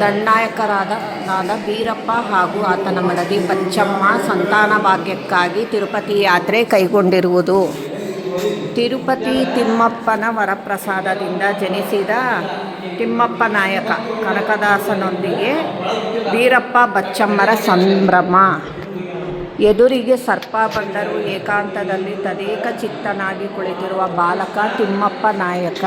ದಂಡನಾಯಕರಾದ ನಾದ ಬೀರಪ್ಪ ಹಾಗೂ ಆತನ ಮಡದಿ ಬಚ್ಚಮ್ಮ ಸಂತಾನ ಭಾಗ್ಯಕ್ಕಾಗಿ ತಿರುಪತಿ ಯಾತ್ರೆ ಕೈಗೊಂಡಿರುವುದು. ತಿರುಪತಿ ತಿಮ್ಮಪ್ಪನ ವರಪ್ರಸಾದದಿಂದ ಜನಿಸಿದ ತಿಮ್ಮಪ್ಪ ನಾಯಕ ಕನಕದಾಸನೊಂದಿಗೆ ಬೀರಪ್ಪ ಬಚ್ಚಮ್ಮರ ಸಂಭ್ರಮ. ಎದುರಿಗೆ ಸರ್ಪ ಬಂದರೂ ಏಕಾಂತದಲ್ಲಿ ತದೇಕ ಚಿತ್ತನಾಗಿ ಕುಳಿತಿರುವ ಬಾಲಕ ತಿಮ್ಮಪ್ಪ ನಾಯಕ.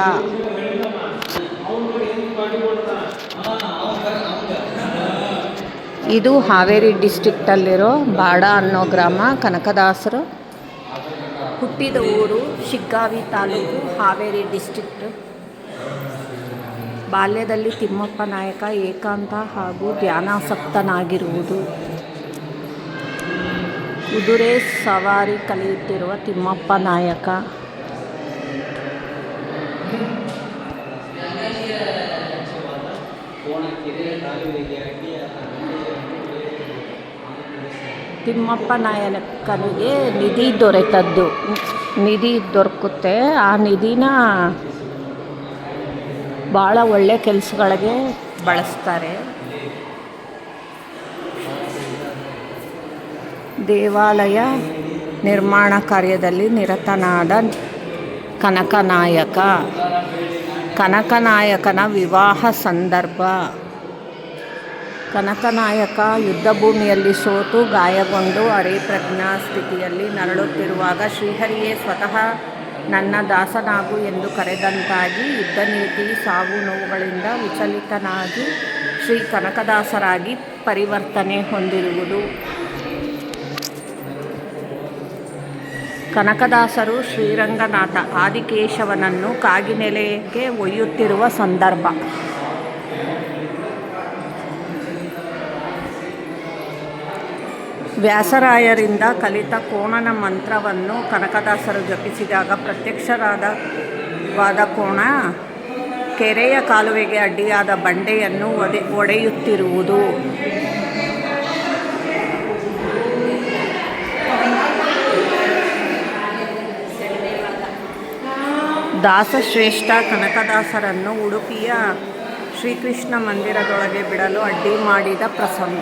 ಇದು ಹಾವೇರಿ ಡಿಸ್ಟಿಕ್ಟಲ್ಲಿರೋ ಬಾಡ ಅನ್ನೋ ಗ್ರಾಮ ಕನಕದಾಸರು. ಹುಟ್ಟಿದ ಊರು ಶಿಗ್ಗಾವಿ ತಾಲೂಕು ಹಾವೇರಿ ಡಿಸ್ಟಿಕ್ಟ್ ಬಾಲ್ಯದಲ್ಲಿ ತಿಮ್ಮಪ್ಪ ನಾಯಕ ಏಕಾಂತ ಹಾಗೂ ಧ್ಯಾನಾಸಕ್ತನಾಗಿರುವುದು. ಕುದುರೆ ಸವಾರಿ ಕಲಿಯುತ್ತಿರುವ ತಿಮ್ಮಪ್ಪ ನಾಯಕ. ತಿಮ್ಮಪ್ಪ ನಾಯಕನಿಗೆ ನಿಧಿ ದೊರೆತದ್ದು. ನಿಧಿ ದೊರಕುತ್ತೆ. ಆ ನಿಧಿನ ಭಾಳ ಒಳ್ಳೆ ಕೆಲಸಗಳಿಗೆ ಬಳಸ್ತಾರೆ. ದೇವಾಲಯ ನಿರ್ಮಾಣ ಕಾರ್ಯದಲ್ಲಿ ನಿರತನಾದ ಕನಕನಾಯಕ. ಕನಕನಾಯಕನ ವಿವಾಹ ಸಂದರ್ಭ. ಕನಕನಾಯಕ ಯುದ್ಧಭೂಮಿಯಲ್ಲಿ ಸೋತು ಗಾಯಗೊಂಡು ಅರೆಪ್ರಜ್ಞಾ ಸ್ಥಿತಿಯಲ್ಲಿ ನರಳುತ್ತಿರುವಾಗ ಶ್ರೀಹರಿಯೇ ಸ್ವತಃ ನನ್ನ ದಾಸನಾಗು ಎಂದು ಕರೆದಂತಾಗಿ ಯುದ್ಧ ನೀತಿ ಸಾವು ನೋವುಗಳಿಂದ ವಿಚಲಿತನಾಗಿ ಶ್ರೀ ಕನಕದಾಸರಾಗಿ ಪರಿವರ್ತನೆ ಹೊಂದಿರುವುದು. ಕನಕದಾಸರು ಶ್ರೀರಂಗನಾಥ ಆದಿಕೇಶವನನ್ನು ಕಾಗಿನೆಲೆಗೆ ಒಯ್ಯುತ್ತಿರುವ ಸಂದರ್ಭ. ವ್ಯಾಸರಾಯರಿಂದ ಕಲಿತ ಕೋಣನ ಮಂತ್ರವನ್ನು ಕನಕದಾಸರು ಜಪಿಸಿದಾಗ ಪ್ರತ್ಯಕ್ಷರಾದ ವಾದ ಕೋಣ, ಕೆರೆಯ ಕಾಲುವೆಗೆ ಅಡ್ಡಿಯಾದ ಬಂಡೆಯನ್ನು ಒದೆ, ಒಡೆಯುತ್ತಿರುವುದು. ದಾಸಶ್ರೇಷ್ಠ ಕನಕದಾಸರನ್ನು ಉಡುಪಿಯ ಶ್ರೀಕೃಷ್ಣ ಮಂದಿರದೊಳಗೆ ಬಿಡಲು ಅಡ್ಡಿ ಮಾಡಿದ ಪ್ರಸಂಗ.